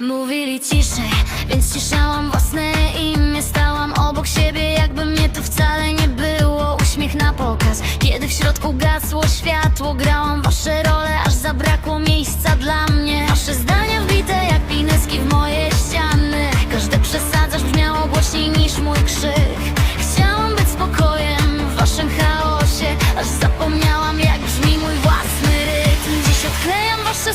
Mówili ciszej, więc ciszałam własne imię. Stałam obok siebie, jakby mnie tu wcale nie było. Uśmiech na pokaz, kiedy w środku gasło światło. Grałam wasze role, aż zabrakło miejsca dla mnie. Wasze zdania wbite jak pineski w moje ściany. Każde przesadzasz brzmiało głośniej niż mój krzyk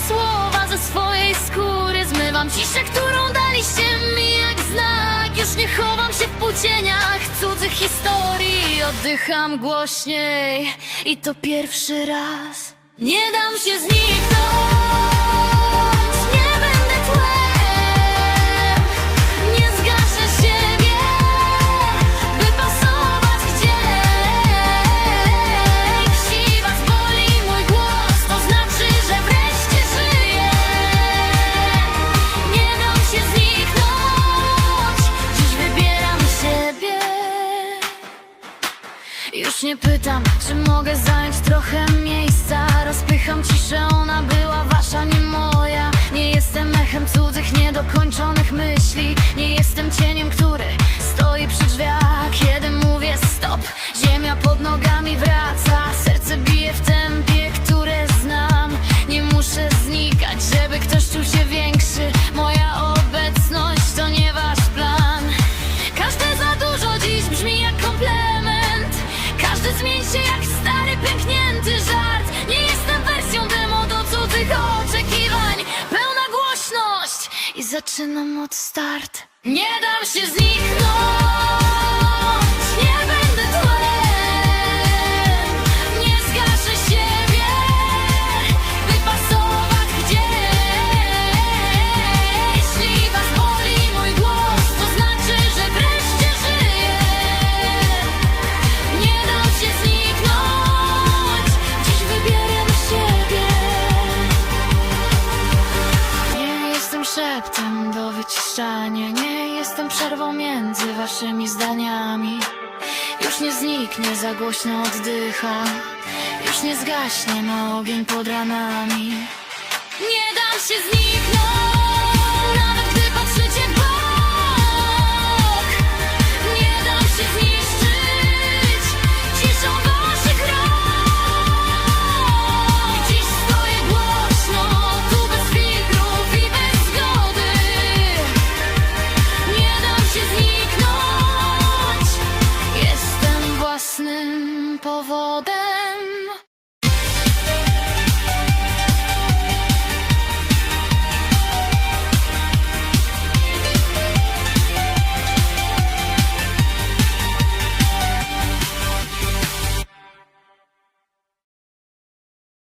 słowa ze swojej skóry. Zmywam ciszę, którą daliście mi. Jak znak Już nie chowam się w płócieniach cudzych historii. Oddycham głośniej i to pierwszy raz. Nie dam się zniknąć już nie pytam, czy mogę zająć trochę miejsca? Rozpycham ciszę, ona była wasza, nie moja i zaczynam od start. Nie dam się zniknąć do wyciszania. Nie jestem przerwą między waszymi zdaniami. Już nie zniknie, za głośno oddycha. Już nie zgaśnie na ogień pod ranami. Nie dam się zniknąć powodem.